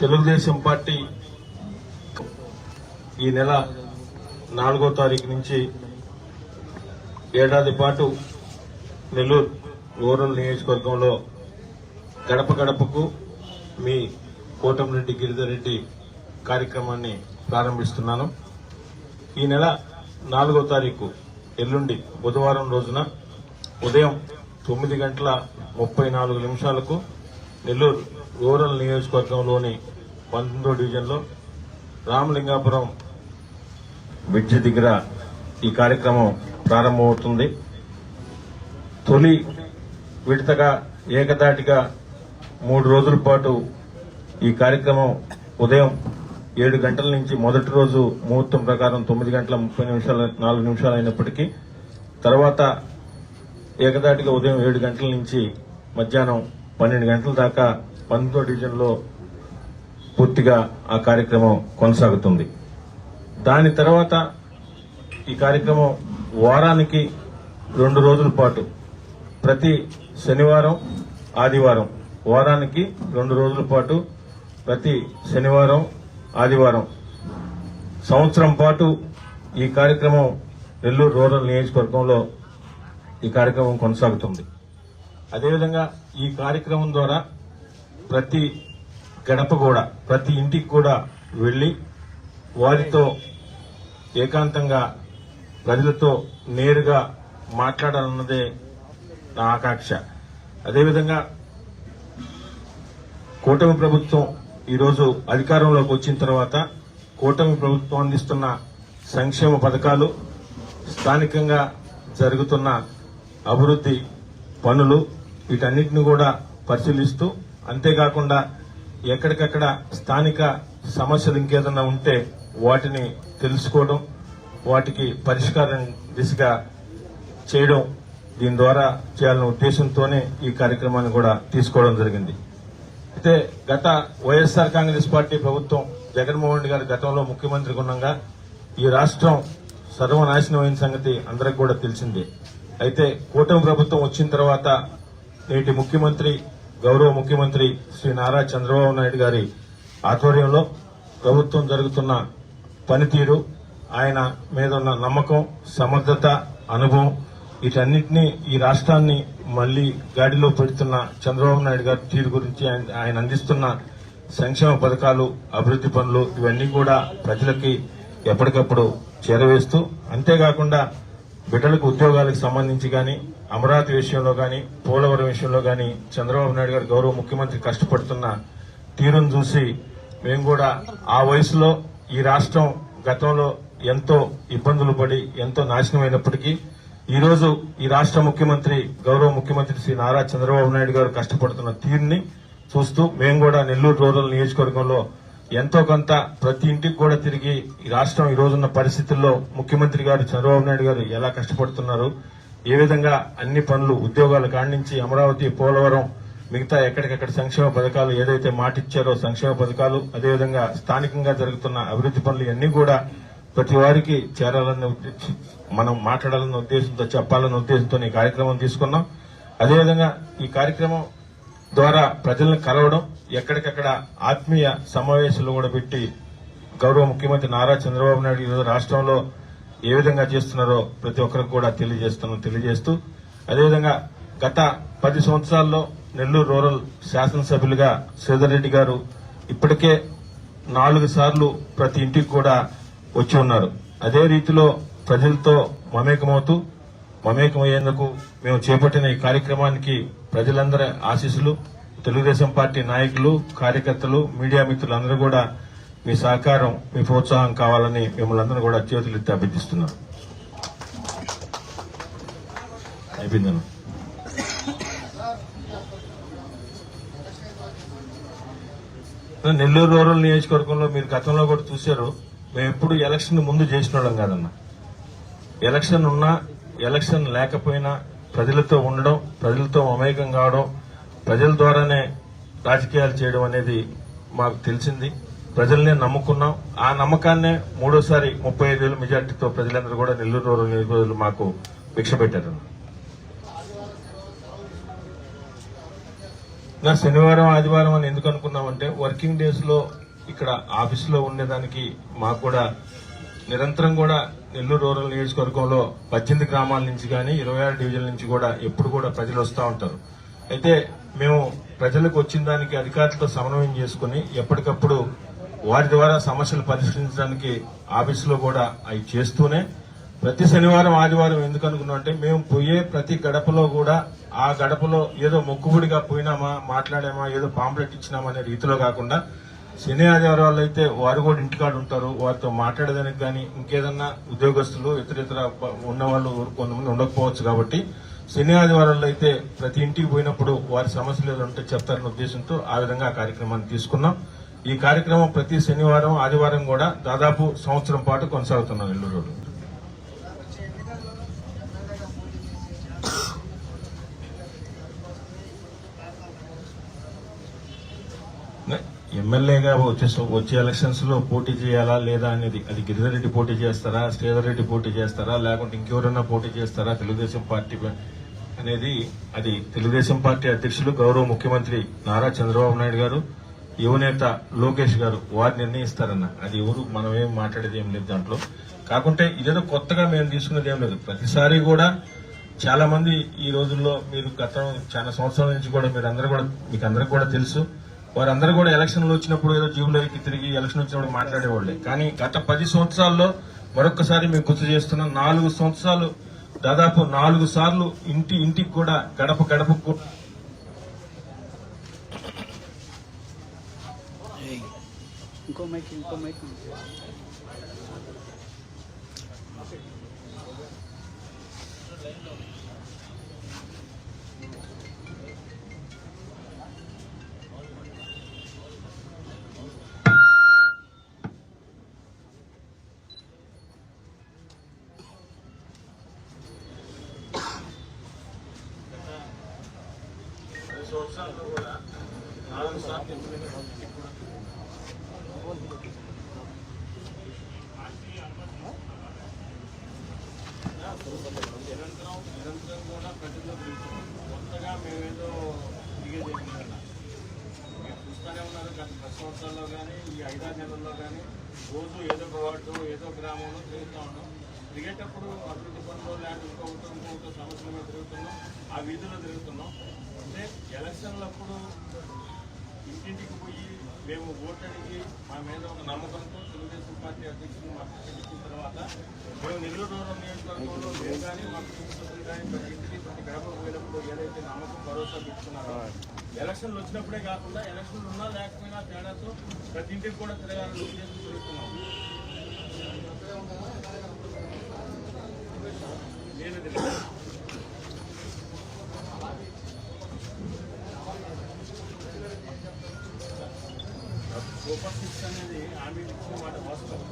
Telugu Desam party ఈ నెల నాలుగో తారీఖు నుంచి ఏడాది పాటు నెల్లూరు రూరల్ నియోజకవర్గంలో గడప గడపకు మీ కోటంరెడ్డి గిరిధర్ రెడ్డి కార్యక్రమాన్ని ప్రారంభిస్తున్నాను. ఈ నెల నాలుగో తారీఖు ఎల్లుండి బుధవారం రోజున ఉదయం తొమ్మిది గంటల ముప్పై నాలుగు నిమిషాలకు నెల్లూరు రూరల్ నియోజకవర్గంలోని పంతొమ్మిదో డివిజన్లో రామలింగాపురం బ్రిడ్జి దగ్గర ఈ కార్యక్రమం ప్రారంభమవుతుంది. తొలి విడతగా ఏకదాటిగా మూడు రోజుల పాటు ఈ కార్యక్రమం ఉదయం ఏడు గంటల నుంచి మొదటి రోజు ముహూర్తం ప్రకారం తొమ్మిది గంటల ముప్పై నిమిషాల నాలుగు నిమిషాలు అయినప్పటికీ తర్వాత ఏకదాటిగా ఉదయం ఏడు గంటల నుంచి మధ్యాహ్నం పన్నెండు గంటల దాకా పంతొమ్మిదో డివిజన్లో పూర్తిగా ఆ కార్యక్రమం కొనసాగుతుంది. దాని తర్వాత ఈ కార్యక్రమం వారానికి రెండు రోజుల పాటు ప్రతి శనివారం ఆదివారం వారానికి రెండు రోజుల పాటు ప్రతి శనివారం ఆదివారం. సంవత్సరం పాటు ఈ కార్యక్రమం నెల్లూరు రూరల్ నియోజకవర్గంలో ఈ కార్యక్రమం కొనసాగుతుంది. అదేవిధంగా ఈ కార్యక్రమం ద్వారా ప్రతి గడప కూడా ప్రతి ఇంటికి కూడా వెళ్ళి వారితో ఏకాంతంగా ప్రజలతో నేరుగా మాట్లాడాలన్నదే నా ఆకాంక్ష. అదేవిధంగా కూటమి ప్రభుత్వం ఈరోజు అధికారంలోకి వచ్చిన తర్వాత కూటమి ప్రభుత్వం అందిస్తున్న సంక్షేమ పథకాలు స్థానికంగా జరుగుతున్న అభివృద్ధి పనులు వీటన్నిటిని కూడా పరిశీలిస్తూ అంతేకాకుండా ఎక్కడికక్కడ స్థానిక సమస్యలు ఇంకేదన్నా ఉంటే వాటిని తెలుసుకోవడం వాటికి పరిష్కారం దిశగా చేయడం దీని ద్వారా చేయాలనే ఉద్దేశంతోనే ఈ కార్యక్రమాన్ని కూడా తీసుకోవడం జరిగింది. అయితే గత వైఎస్ఆర్ కాంగ్రెస్ పార్టీ ప్రభుత్వం జగన్మోహన్ రెడ్డి గారు గతంలో ముఖ్యమంత్రి ఉండగా ఈ రాష్ట్రం సర్వనాశనం అయిన సంగతి అందరికి కూడా తెలిసిందే. అయితే కూటమి ప్రభుత్వం వచ్చిన తర్వాత నేటి ముఖ్యమంత్రి గౌరవ ముఖ్యమంత్రి శ్రీ నారా చంద్రబాబు నాయుడు గారి ఆధ్వర్యంలో ప్రభుత్వం జరుగుతున్న పనితీరు ఆయన మీద ఉన్న నమ్మకం సమర్థత అనుభవం వీటన్నిటినీ ఈ రాష్ట్రాన్ని మళ్ళీ గాడిలో పెడుతున్న చంద్రబాబు నాయుడు గారి తీరు గురించి ఆయన- ఆయన అందిస్తున్న సంక్షేమ పథకాలు అభివృద్ది పనులు ఇవన్నీ కూడా ప్రజలకి ఎప్పటికప్పుడు చేరవేస్తూ అంతేకాకుండా బిడ్డలకు ఉద్యోగాలకు సంబంధించి కానీ అమరావతి విషయంలో కానీ పోలవరం విషయంలో కానీ చంద్రబాబు నాయుడు గారు గౌరవ ముఖ్యమంత్రి కష్టపడుతున్న తీరును చూసి మేము కూడా ఆ వయసులో ఈ రాష్ట్రం గతంలో ఎంతో ఇబ్బందులు పడి ఎంతో నాశనమైనప్పటికీ ఈరోజు ఈ రాష్ట్ర ముఖ్యమంత్రి గౌరవ ముఖ్యమంత్రి శ్రీ నారా చంద్రబాబు నాయుడు గారు కష్టపడుతున్న తీరుని చూస్తూ మేము కూడా నెల్లూరు రూరల్ నియోజకవర్గంలో ఎంతో కొంత ప్రతి ఇంటికి కూడా తిరిగి ఈ రాష్ట్రం ఈ రోజున్న పరిస్థితుల్లో ముఖ్యమంత్రి గారు చంద్రబాబు నాయుడు గారు ఎలా కష్టపడుతున్నారు? ఏ విధంగా అన్ని పనులు ఉద్యోగాల కాణించి నుంచి అమరావతి పోలవరం మిగతా ఎక్కడికక్కడ సంక్షేమ పథకాలు ఏదైతే మాటిచ్చారో సంక్షేమ పథకాలు అదేవిధంగా స్థానికంగా జరుగుతున్న అభివృద్ది పనులు ఇవన్నీ కూడా ప్రతి వారికి చేరాలన్న మనం మాట్లాడాలన్న ఉద్దేశంతో చెప్పాలన్న ఉద్దేశంతో ఈ కార్యక్రమం తీసుకున్నాం. అదేవిధంగా ఈ కార్యక్రమం ద్వారా ప్రజలను కలవడం ఎక్కడికక్కడ ఆత్మీయ సమావేశాలు కూడా పెట్టి గౌరవ ముఖ్యమంత్రి నారా చంద్రబాబు నాయుడు ఈరోజు రాష్ట్రంలో ఏ విధంగా చేస్తున్నారో ప్రతి ఒక్కరికి కూడా తెలియజేస్తున్నాం తెలియజేస్తూ అదేవిధంగా గత పది సంవత్సరాల్లో నెల్లూరు రూరల్ శాసనసభ్యులుగా శ్రీధర్ రెడ్డి గారు ఇప్పటికే నాలుగు సార్లు ప్రతి ఇంటికి కూడా వచ్చి ఉన్నారు. అదే రీతిలో ప్రజలతో మమేకమవుతూ మమేకమయ్యేందుకు మేము చేపట్టిన ఈ కార్యక్రమానికి ప్రజలందరి ఆశీస్సులు తెలుగుదేశం పార్టీ నాయకులు కార్యకర్తలు మీడియా మిత్రులు అందరూ కూడా మీ సహకారం మీ ప్రోత్సాహం కావాలని మిమ్మల్ని అందరూ కూడా చేతులెత్తి అభ్యర్థిస్తున్నాను అయిపోయిందన్న. నెల్లూరు రూరల్ నియోజకవర్గంలో మీరు గతంలో కూడా చూశారు మేము ఎప్పుడు ఎలక్షన్ ముందు చేసిన కాదన్న. ఎలక్షన్ ఉన్నా ఎలక్షన్ లేకపోయినా ప్రజలతో ఉండడం ప్రజలతో మమేకం కావడం ప్రజల ద్వారానే రాజకీయాలు చేయడం అనేది మాకు తెలిసింది. ప్రజల్నే నమ్ముకున్నాం. ఆ నమ్మకాన్నే మూడోసారి ముప్పై ఐదు వేల మెజార్టీతో ప్రజలందరూ కూడా నెల్లూరు రూరల్ రోజులు మాకు భిక్ష పెట్టారు. నా శనివారం ఆదివారం అని ఎందుకు అనుకున్నామంటే వర్కింగ్ డేస్లో ఇక్కడ ఆఫీసులో ఉండేదానికి మాకు కూడా నిరంతరం కూడా నెల్లూరు రూరల్ నియోజకవర్గంలో పద్దెనిమిది గ్రామాల నుంచి కానీ ఇరవై ఆరు డివిజన్ల నుంచి కూడా ఎప్పుడు కూడా ప్రజలు వస్తూ ఉంటారు. అయితే మేము ప్రజలకు వచ్చిన దానికి అధికారులతో సమన్వయం చేసుకుని ఎప్పటికప్పుడు వారి ద్వారా సమస్యలు పరిష్కరించడానికి ఆఫీసులో కూడా అవి చేస్తూనే ప్రతి శనివారం ఆదివారం ఎందుకు అనుకున్నాం అంటే మేము పోయే ప్రతి గడపలో కూడా ఆ గడపలో ఏదో మొక్కుబడిగా పోయినామా మాట్లాడామా ఏదో పాంప్లెట్ ఇచ్చినామా అనే రీతిలో కాకుండా శని ఆదివారాలు అయితే వారు కూడా ఇంటికాడ ఉంటారు వారితో మాట్లాడేదానికి కానీ ఇంకేదన్నా ఉద్యోగస్తులు ఇతర ఇతర ఉన్న వాళ్ళు కొంతమంది ఉండకపోవచ్చు కాబట్టి శని ఆదివారాల్లో అయితే ప్రతి ఇంటికి పోయినప్పుడు వారి సమస్యలు ఉంటే చెప్తారన్న ఉద్దేశంతో ఆ విధంగా ఆ కార్యక్రమాన్ని తీసుకున్నాం. ఈ కార్యక్రమం ప్రతి శనివారం ఆదివారం కూడా దాదాపు సంవత్సరం పాటు కొనసాగుతున్నాం నెల్లూరు ఎమ్మెల్యేగా వచ్చే వచ్చే ఎలక్షన్స్లో పోటీ చేయాలా లేదా అనేది అది గిరిధర్ రెడ్డి పోటీ చేస్తారా శ్రీధర్ రెడ్డి పోటీ చేస్తారా లేకుంటే ఇంకెవరైనా పోటీ చేస్తారా తెలుగుదేశం పార్టీ అనేది అది తెలుగుదేశం పార్టీ అధ్యక్షులు గౌరవ ముఖ్యమంత్రి నారా చంద్రబాబు నాయుడు గారు యువనేత లోకేష్ గారు వారు నిర్ణయిస్తారన్న. అది ఎవరు మనం ఏం మాట్లాడేది ఏం లేదు దాంట్లో. కాకుంటే ఇదేదో కొత్తగా మేము తీసుకున్నది ఏం లేదు. ప్రతిసారి కూడా చాలా మంది ఈ రోజుల్లో మీరు గతం చాలా సంవత్సరాల నుంచి కూడా మీరు అందరూ కూడా మీకు అందరికి కూడా తెలుసు. వారందరూ కూడా ఎలక్షన్లు వచ్చినప్పుడు ఏదో జీవులకి తిరిగి ఎలక్షన్ వచ్చినప్పుడు మాట్లాడేవాళ్ళే. కానీ గత పది సంవత్సరాల్లో మరొకసారి మేము గుర్తు చేస్తున్నాం నాలుగు సంవత్సరాలు దాదాపు నాలుగు సార్లు ఇంటి ఇంటికి కూడా గడప గడప ఇంకో మైక్ ఇంకో మైక్ అభివృద్ధి పనులు లేకపోతే ఇంకొకటి ఇంకో సమస్యల మీద తిరుగుతున్నాం ఆ వీధుల్లో తిరుగుతున్నాం. అంటే ఎలక్షన్లప్పుడు ఇంటింటికి పోయి మేము ఓటు అడిగి మా మీద ఒక నమ్మకంతో తెలుగుదేశం పార్టీ అధ్యక్షులు మాకు టికెట్ తర్వాత మేము నెల్లూరు నియోజకవర్గంలో మేము కానీ మా కుటుంబ కానీ ప్రతి ఇంటికి ప్రతి గడపకు పోయినప్పుడు ఏదైతే నమ్మకం భరోసా పెట్టుకున్నారో ఎలక్షన్లు వచ్చినప్పుడే కాకుండా ఎలక్షన్లు ఉన్నా లేకపోయినా తేడాతో ప్రతి ఇంటికి కూడా తిరగాలని ఉద్దేశం తిరుగుతున్నాం. సూపర్ సిక్స్ అనేది హామీ ఇచ్చిన మాట వాస్తవం.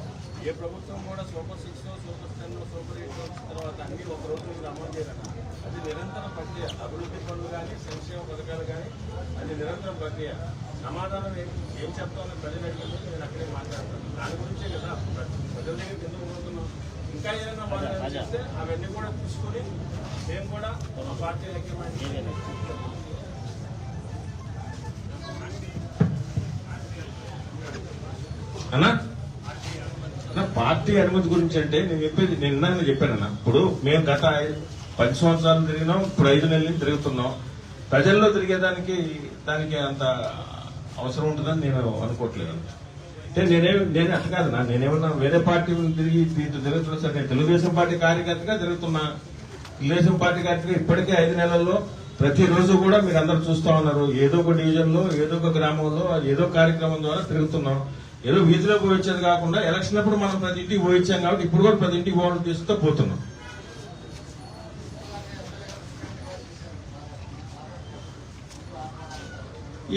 ఏ ప్రభుత్వం కూడా super six super ten super eight తర్వాత అన్ని ఒక రోజు మీద అమలు చేయాలన్న అది నిరంతర ప్రక్రియ. అభివృద్ధి పనులు కానీ సంక్షేమ పథకాలు కానీ అది నిరంతర ప్రక్రియ. సమాధానం ఏం ఏం చెప్తామని ప్రజలు అడిగితే నేను అక్కడే మాట్లాడతాను. దాని గురించే కదా ప్ర- ప్రజల దగ్గరికి ఎందుకు పోతున్నాం? ఇంకా ఏదైనా చేస్తే అవన్నీ కూడా తీసుకొని మేము కూడా మా పార్టీ ఐక్యమైన అన్నా? నా పార్టీ అనుమతి గురించి అంటే నేను చెప్పేది నిన్న చెప్పాను అన్న. ఇప్పుడు మేము గత పది సంవత్సరాలు తిరిగినాం ఇప్పుడు ఐదు నెలలు తిరుగుతున్నాం. ప్రజల్లో తిరిగేదానికి దానికి అంత అవసరం ఉంటుందని నేను అనుకోవట్లేదు అంటే నేనేమి నేను అట్ట కాదు నా నేనేమన్నా వేరే పార్టీ తిరిగి దీంట్లో తిరుగుతున్నా సార్ నేను తెలుగుదేశం పార్టీ కార్యకర్తగా తిరుగుతున్నా. తెలుగుదేశం పార్టీ కార్యకర్తగా ఇప్పటికే ఐదు నెలల్లో ప్రతిరోజు కూడా మీరు అందరు చూస్తూ ఉన్నారు. ఏదో ఒక డివిజన్లో ఏదో ఒక గ్రామంలో ఏదో కార్యక్రమం ద్వారా తిరుగుతున్నాం. ఏదో వీధిలో పోయించేది కాకుండా ఎలక్షన్ అప్పుడు మనం ప్రతి ఇంటికి పోయించాం కాబట్టి ఇప్పుడు కూడా ప్రతి ఇంటికి పోవడం తీసుకుంటూ పోతున్నాం.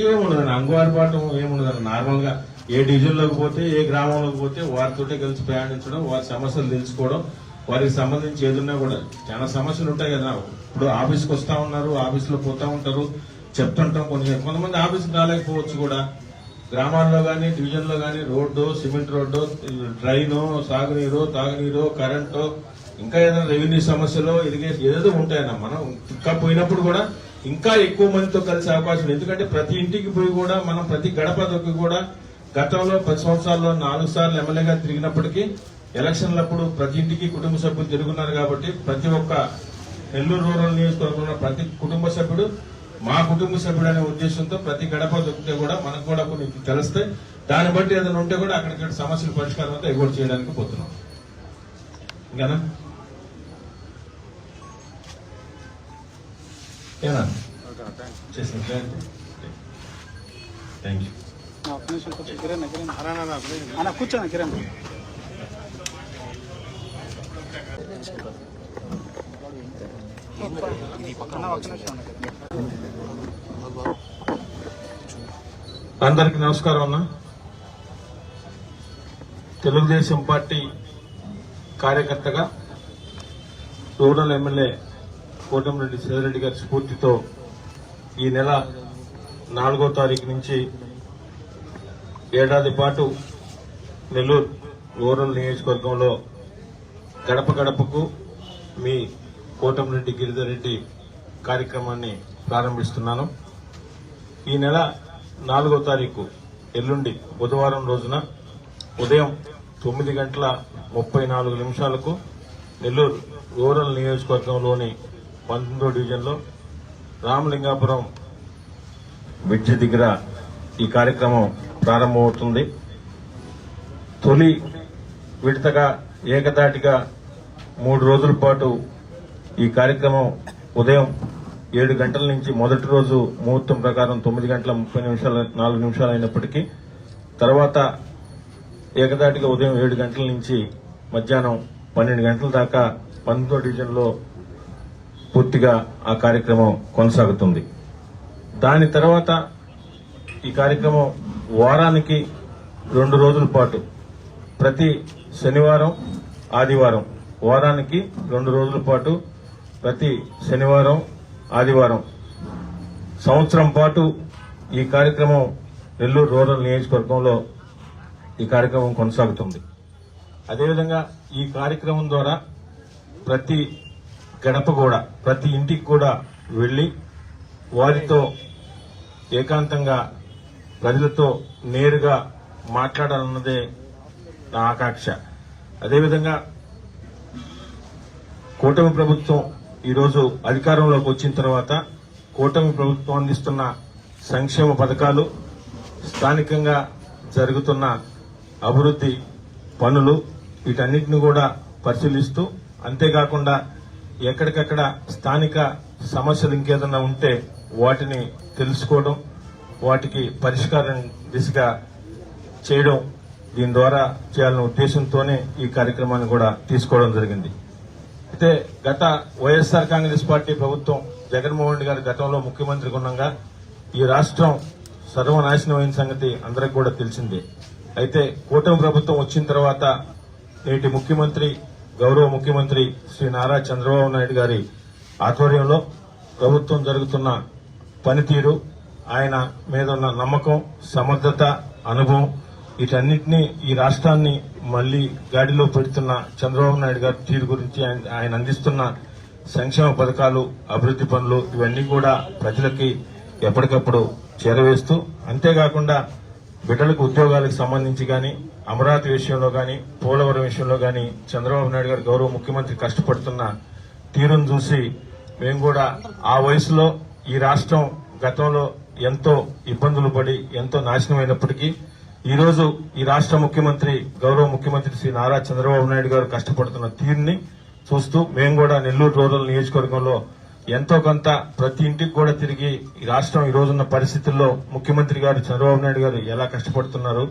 ఏముండదండి అంగువారిపాటం ఏముండదండి నార్మల్గా ఏ డివిజన్లోకి పోతే ఏ గ్రామంలోకి పోతే వారితోటే కలిసి ప్రయాణించడం వారి సమస్యలు తెలుసుకోవడం వారికి సంబంధించి ఏదున్నా కూడా చాలా సమస్యలు ఉంటాయి కదా. ఇప్పుడు ఆఫీస్కి వస్తా ఉన్నారు ఆఫీస్లో పోతూ పోతా ఉంటారు చెప్తుంటాం కొన్ని కొంతమంది ఆఫీస్కి రాలేకపోవచ్చు కూడా. గ్రామాల్లో కానీ డివిజన్లో కానీ రోడ్డు సిమెంట్ రోడ్డు డ్రైను సాగునీరు తాగునీరు కరెంటు ఇంకా ఏదైనా రెవెన్యూ సమస్యలు ఇరిగేషన్ ఏదేదో ఉంటాయన్న మనం ఇంకా పోయినప్పుడు కూడా ఇంకా ఎక్కువ మందితో కలిసే అవకాశం ఎందుకంటే ప్రతి ఇంటికి పోయి కూడా మనం ప్రతి గడప దొక్కి కూడా గతంలో పది సంవత్సరాల్లో నాలుగు సార్లు ఎమ్మెల్యేగా తిరిగినప్పటికీ ఎలక్షన్లప్పుడు ప్రతి ఇంటికి కుటుంబ సభ్యులు తిరుగున్నారు కాబట్టి ప్రతి ఒక్క నెల్లూరు రూరల్ నియోజకవర్గంలో ప్రతి కుటుంబ సభ్యుడు మా కుటుంబ సభ్యుడు అనే ఉద్దేశంతో ప్రతి గడప దొరికితే కూడా మనకు కూడా కొన్ని తెలుస్తాయి. దాన్ని బట్టి ఏదైనా ఉంటే కూడా అక్కడిక్కడ సమస్యల పరిష్కారం అంతా ఎగోడు చేయడానికి పోతున్నాం. ఇంకానా? ఏనా? చేసిన థ్యాంక్ యూ. నా కిరణ్. అందరికి నమస్కారం అన్న. తెలుగుదేశం పార్టీ కార్యకర్తగా రూరల్ ఎమ్మెల్యే కోటమిరెడ్డి సేదరెడ్డి గారి స్ఫూర్తితో ఈ నెల నాలుగో తారీఖు నుంచి ఏడాది పాటు నెల్లూరు రూరల్ నియోజకవర్గంలో గడప గడపకు మీ కోటంరెడ్డి గిరిధర్ రెడ్డి కార్యక్రమాన్ని ప్రారంభిస్తున్నాను. ఈ నెల నాలుగో తారీఖు ఎల్లుండి బుధవారం రోజున ఉదయం తొమ్మిది గంటల ముప్పై నాలుగు నిమిషాలకు నెల్లూరు రూరల్ నియోజకవర్గంలోని పంతొమ్మిదో డివిజన్లో రామలింగాపురం బ్రిడ్జి దగ్గర ఈ కార్యక్రమం ప్రారంభమవుతుంది. తొలి విడతగా ఏకదాటిగా మూడు రోజుల పాటు ఈ కార్యక్రమం ఉదయం ఏడు గంటల నుంచి మొదటి రోజు ముహూర్తం ప్రకారం తొమ్మిది గంటల ముప్పై నిమిషాలు నాలుగు నిమిషాలు అయినప్పటికీ తర్వాత ఏకదాటిగా ఉదయం ఏడు గంటల నుంచి మధ్యాహ్నం పన్నెండు గంటల దాకా పంతొమ్మిదో డివిజన్లో పూర్తిగా ఆ కార్యక్రమం కొనసాగుతుంది. దాని తర్వాత ఈ కార్యక్రమం వారానికి రెండు రోజుల పాటు ప్రతి శనివారం ఆదివారం వారానికి రెండు రోజుల పాటు ప్రతి శనివారం ఆదివారం సంవత్సరం పాటు ఈ కార్యక్రమం నెల్లూరు రూరల్ నియోజకవర్గంలో ఈ కార్యక్రమం కొనసాగుతుంది. అదేవిధంగా ఈ కార్యక్రమం ద్వారా ప్రతి గడప కూడా ప్రతి ఇంటికి కూడా వెళ్ళి వారితో ఏకాంతంగా ప్రజలతో నేరుగా మాట్లాడాలన్నదే నా ఆకాంక్ష. అదేవిధంగా కూటమి ప్రభుత్వం ఈరోజు అధికారంలోకి వచ్చిన తర్వాత కూటమి ప్రభుత్వం అందిస్తున్న సంక్షేమ పథకాలు స్థానికంగా జరుగుతున్న అభివృద్ధి పనులు వీటన్నిటిని కూడా పరిశీలిస్తూ అంతేకాకుండా ఎక్కడికక్కడ స్థానిక సమస్యలు ఇంకేదన్నా ఉంటే వాటిని తెలుసుకోవడం వాటికి పరిష్కారం దిశగా చేయడం దీని ద్వారా చేయాలనే ఉద్దేశంతోనే ఈ కార్యక్రమాన్ని కూడా తీసుకోవడం జరిగింది. అయితే గత వైఎస్ఆర్ కాంగ్రెస్ పార్టీ ప్రభుత్వం జగన్మోహన్ రెడ్డి గారు గతంలో ముఖ్యమంత్రి ఉండగా ఈ రాష్ట్రం సర్వనాశనమైన సంగతి అందరికి కూడా తెలిసిందే. అయితే కూటమి ప్రభుత్వం వచ్చిన తర్వాత నేటి ముఖ్యమంత్రి గౌరవ ముఖ్యమంత్రి శ్రీ నారా చంద్రబాబు నాయుడు గారి ఆధ్వర్యంలో ప్రభుత్వం జరుగుతున్న పనితీరు ఆయన మీద ఉన్న నమ్మకం సమర్థత అనుభవం వీటన్నిటినీ ఈ రాష్ట్రాన్ని మళ్ళీ గాడిలో పెడుతున్న చంద్రబాబు నాయుడు గారి తీరు గురించి ఆయన- ఆయన అందిస్తున్న సంక్షేమ పథకాలు అభివృద్ది పనులు ఇవన్నీ కూడా ప్రజలకి ఎప్పటికప్పుడు చేరవేస్తూ అంతేకాకుండా బిడ్డలకు ఉద్యోగాలకు సంబంధించి కానీ అమరావతి విషయంలో కానీ పోలవరం విషయంలో కానీ చంద్రబాబు నాయుడు గారు గౌరవ ముఖ్యమంత్రి కష్టపడుతున్న తీరును చూసి మేము కూడా ఆ వయసులో ఈ రాష్ట్రం గతంలో ఎంతో ఇబ్బందులు పడి ఎంతో నాశనమైనప్పటికీ ఈరోజు ఈ రాష్ట్ర ముఖ్యమంత్రి గౌరవ ముఖ్యమంత్రి శ్రీ నారా చంద్రబాబు నాయుడు గారు కష్టపడుతున్న తీరుని చూస్తూ మేము కూడా నెల్లూరు రూరల్ నియోజకవర్గంలో ఎంతో కొంత ప్రతి ఇంటికి కూడా తిరిగి ఈ రాష్ట్రం ఈ రోజున్న పరిస్థితుల్లో ముఖ్యమంత్రి గారు చంద్రబాబు నాయుడు గారు ఎలా కష్టపడుతున్నారు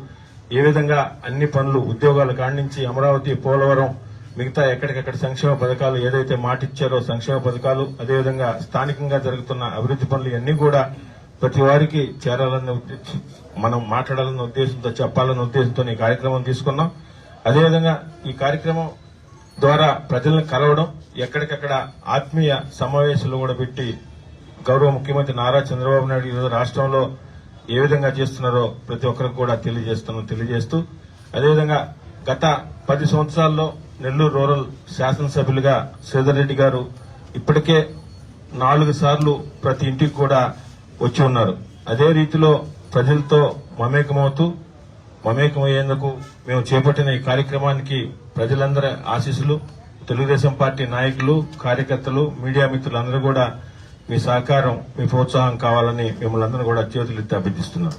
ఏ విధంగా అన్ని పనులు ఉద్యోగాల కాణించి నుంచి అమరావతి పోలవరం మిగతా ఎక్కడికెక్కడ సంక్షేమ పథకాలు ఏదైతే మాటిచ్చారో సంక్షేమ పథకాలు అదేవిధంగా స్థానికంగా జరుగుతున్న అభివృద్ది పనులు ఇవన్నీ కూడా ప్రతి వారికి చేరాలన్న మనం మాట్లాడాలన్న ఉద్దేశంతో చెప్పాలన్న ఉద్దేశంతో ఈ కార్యక్రమం తీసుకున్నాం. అదేవిధంగా ఈ కార్యక్రమం ద్వారా ప్రజలను కలవడం ఎక్కడికక్కడ ఆత్మీయ సమావేశాలు కూడా పెట్టి గౌరవ ముఖ్యమంత్రి నారా చంద్రబాబు నాయుడు ఈరోజు రాష్ట్రంలో ఏ విధంగా చేస్తున్నారో ప్రతి ఒక్కరికి కూడా తెలియజేస్తున్నాం తెలియజేస్తూ. అదేవిధంగా గత పది సంవత్సరాల్లో నెల్లూరు రూరల్ శాసనసభ్యులుగా శ్రీధర్ రెడ్డి గారు ఇప్పటికే నాలుగు సార్లు ప్రతి ఇంటికి కూడా వచ్చి ఉన్నారు. అదే రీతిలో ప్రజలతో మమేకమవుతూ మమేకమయ్యేందుకు మేము చేపట్టిన ఈ కార్యక్రమానికి ప్రజలందరి ఆశీస్సులు తెలుగుదేశం పార్టీ నాయకులు కార్యకర్తలు మీడియా మిత్రులందరూ కూడా మీ సహకారం మీ ప్రోత్సాహం కావాలని మిమ్మల్ని అందరూ కూడా చేతులెత్తి అభ్యర్థిస్తున్నాను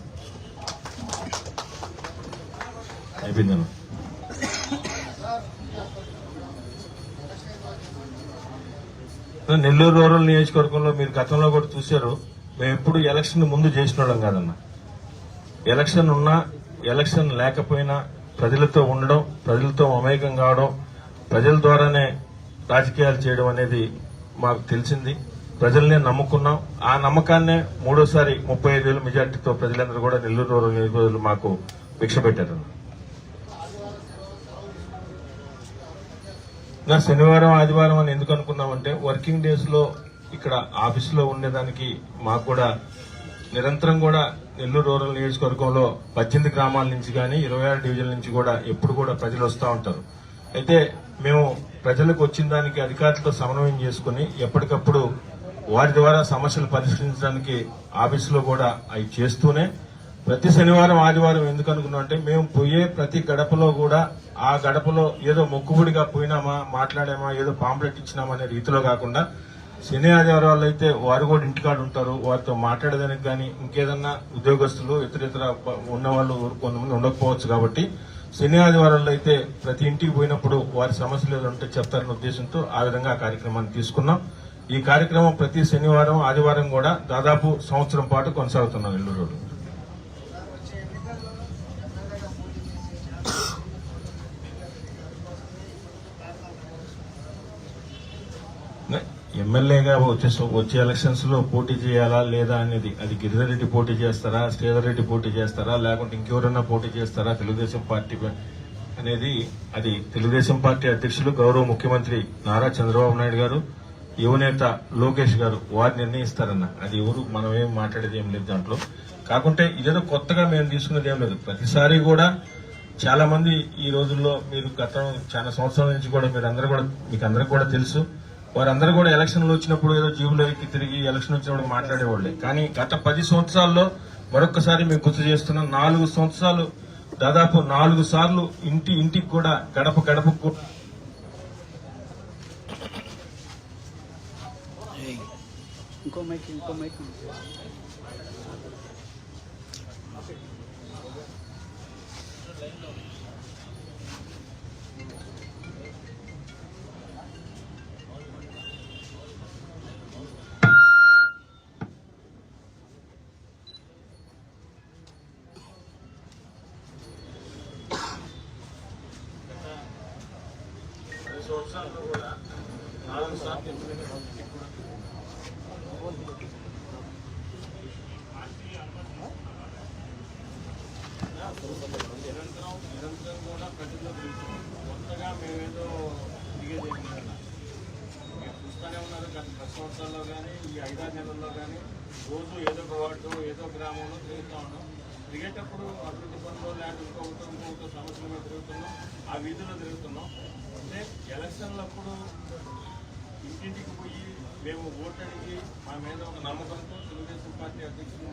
అయిపోయిందన్న. నెల్లూరు రూరల్ నియోజకవర్గంలో మీరు గతంలో కూడా చూశారు. మేము ఎప్పుడు ఎలక్షన్ ముందు చేసిన వాళ్ళం కాదన్న ఎలక్షన్ ఉన్నా ఎలక్షన్ లేకపోయినా ప్రజలతో ఉండడం ప్రజలతో అమేకం కావడం ప్రజల ద్వారానే రాజకీయాలు చేయడం అనేది మాకు తెలిసింది. ప్రజల్నే నమ్ముకున్నాం. ఆ నమ్మకాన్నే మూడోసారి ముప్పై ఐదు వేల మెజార్టీతో ప్రజలందరూ కూడా నెల్లూరు రూరల్ నియోజకవర్గంలో మాకు భిక్ష పెట్టారు నా శనివారం ఆదివారం అని ఎందుకు అనుకున్నామంటే వర్కింగ్ డేస్లో ఇక్కడ ఆఫీసులో ఉండేదానికి మాకు కూడా నిరంతరం కూడా నెల్లూరు రూరల్ నియోజకవర్గంలో పద్దెనిమిది గ్రామాల నుంచి కానీ ఇరవై ఆరు డివిజన్ల నుంచి కూడా ఎప్పుడు కూడా ప్రజలు వస్తూ ఉంటారు. అయితే మేము ప్రజలకు వచ్చిన దానికి అధికారులతో సమన్వయం చేసుకుని ఎప్పటికప్పుడు వారి ద్వారా సమస్యలు పరిష్కరించడానికి ఆఫీసులో కూడా అవి చేస్తూనే ప్రతి శనివారం ఆదివారం ఎందుకు అనుకున్నాం అంటే మేము పోయే ప్రతి గడపలో కూడా ఆ గడపలో ఏదో మొక్కుబడిగా పోయినామా మాట్లాడామా ఏదో పాంప్లెట్ ఇచ్చినామా అనే రీతిలో కాకుండా శని ఆదివారాలు అయితే వారు కూడా ఇంటికాడ ఉంటారు వారితో మాట్లాడేదానికి కానీ ఇంకేదన్నా ఉద్యోగస్తులు ఇతర ఇతర ఉన్నవాళ్ళు కొంతమంది ఉండకపోవచ్చు కాబట్టి శని ఆదివారాల్లో అయితే ప్రతి ఇంటికి పోయినప్పుడు వారి సమస్యలు ఏదంటే ఉంటే చెప్తారన్న ఉద్దేశంతో ఆ విధంగా ఆ కార్యక్రమాన్ని తీసుకున్నాం. ఈ కార్యక్రమం ప్రతి శనివారం ఆదివారం కూడా దాదాపు సంవత్సరం పాటు కొనసాగుతున్నాం నెల్లూరు ఎమ్మెల్యేగా వచ్చే వచ్చే ఎలక్షన్స్లో పోటీ చేయాలా లేదా అనేది అది గిరిధర్ రెడ్డి పోటీ చేస్తారా శ్రీధర్ రెడ్డి పోటీ చేస్తారా లేకుంటే ఇంకెవరన్నా పోటీ చేస్తారా తెలుగుదేశం పార్టీ అనేది అది తెలుగుదేశం పార్టీ అధ్యక్షులు గౌరవ ముఖ్యమంత్రి నారా చంద్రబాబు నాయుడు గారు యువనేత లోకేష్ గారు వారు నిర్ణయిస్తారన్న. అది ఎవరు మనం ఏం మాట్లాడేది ఏం లేదు దాంట్లో. కాకుంటే ఇదేదో కొత్తగా మేము తీసుకునేది ఏం లేదు. ప్రతిసారి కూడా చాలా మంది ఈ రోజుల్లో మీరు గతం చాలా సంవత్సరాల నుంచి కూడా మీరు అందరూ కూడా మీకు అందరికి కూడా తెలుసు. వారందరూ కూడా ఎలక్షన్లు వచ్చినప్పుడు ఏదో జీబులో ఎక్కి తిరిగి ఎలక్షన్ వచ్చినప్పుడు మాట్లాడేవాళ్ళే. కానీ గత పది సంవత్సరాల్లో మరొకసారి మేము గుర్తు చేస్తున్నాం నాలుగు సంవత్సరాలు దాదాపు నాలుగు సార్లు ఇంటి ఇంటికి కూడా గడప గడపకు ఇంకో మైక్ ఇంకో మైక్ తిరిగేటప్పుడు అభివృద్ధి పనులు లేకపోతే ఇంకొకటి ఇంకొకటి తిరుగుతున్నాం ఆ వీధుల్లో తిరుగుతున్నాం. అంటే ఎలక్షన్లప్పుడు ఇంటింటికి పోయి మేము ఓటు అడిగి మా మీద ఒక నమ్మకంతో తెలుగుదేశం పార్టీ అధ్యక్షులు